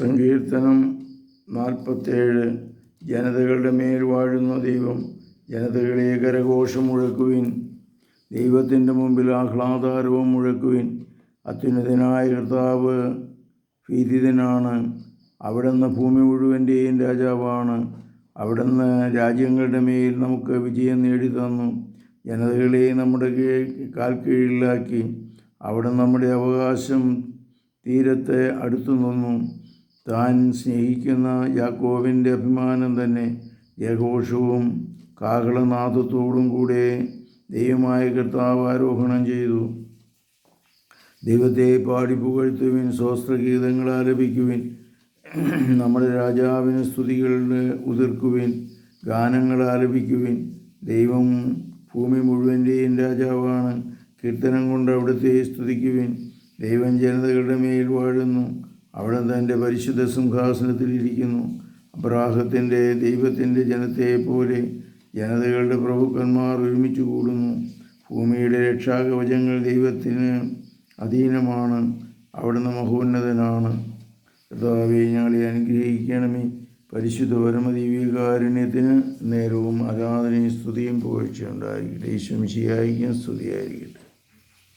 സങ്കീർത്തനം നാൽപ്പത്തേഴ്. ജനതകളുടെ മേൽ വാഴുന്ന ദൈവം ജനതകളെ കരഘോഷം മുഴക്കുവിൻ. ദൈവത്തിന്റെ മുമ്പിൽ ആഹ്ലാദാരവും മുഴക്കുവിൻ. അത്യുന്നതനായ കർത്താവ് ഭീതിതനാണ്. അവിടുന്ന് ഭൂമി മുഴുവന്റെയും രാജാവാണ്. അവിടുന്ന് രാജ്യങ്ങളുടെ മേൽ നമുക്ക് വിജയം നേടിത്തന്നു. ജനതകളെ നമ്മുടെ കാൽ കീഴിലാക്കി. അവിടെ നമ്മുടെ അവകാശം തീരത്തെ അടുത്തു നിന്നു താൻ സ്നേഹിക്കുന്ന യാക്കോവിന്റെ അഭിമാനം തന്നെ യഘോഷവും കാഹളനാഥത്തോടും കൂടെ ദൈവമായ കർത്താവ് ആരോഹണം ചെയ്തു. ദൈവത്തെ പാടി പുകഴ്ത്തുവിൻ സ്വസ്ത്രഗീതങ്ങൾ ആലപിക്കുവിൻ നമ്മുടെ രാജാവിന് സ്തുതികൾ ഉതിർക്കുവിൻ ഗാനങ്ങൾ ആലപിക്കുവിൻ. ദൈവം ഭൂമി മുഴുവന്റെയും രാജാവാണ്. കീർത്തനം കൊണ്ട് അവിടുത്തെ സ്തുതിക്കുവിൻ. ദൈവം ജനതകളുടെ മേൽ വാഴുന്നു. അവിടെ തന്റെ പരിശുദ്ധ സിംഹാസനത്തിലിരിക്കുന്നു അബ്രാഹത്തിന്റെ ദൈവത്തിന്റെ ജനത്തെ പോലെ ജനതകളുടെ പ്രഭുക്കന്മാർ ഒരുമിച്ച് കൂടുന്നു. ഭൂമിയുടെ രക്ഷാകവചങ്ങൾ ദൈവത്തിന് അധീനമാണ്. അവിടുന്ന് മഹോന്നതനാണ്. കർത്താവെ ഞങ്ങളെ അനുഗ്രഹിക്കണമേ. പരിശുദ്ധ പരമദീവികാരുണ്യത്തിന് നേരവും ആരാധനയും സ്തുതിയും പുകഴ്ചയുണ്ടായിരിക്കട്ടെ ഈശ്വംശിയായിരിക്കും സ്തുതിയായിരിക്കട്ടെ.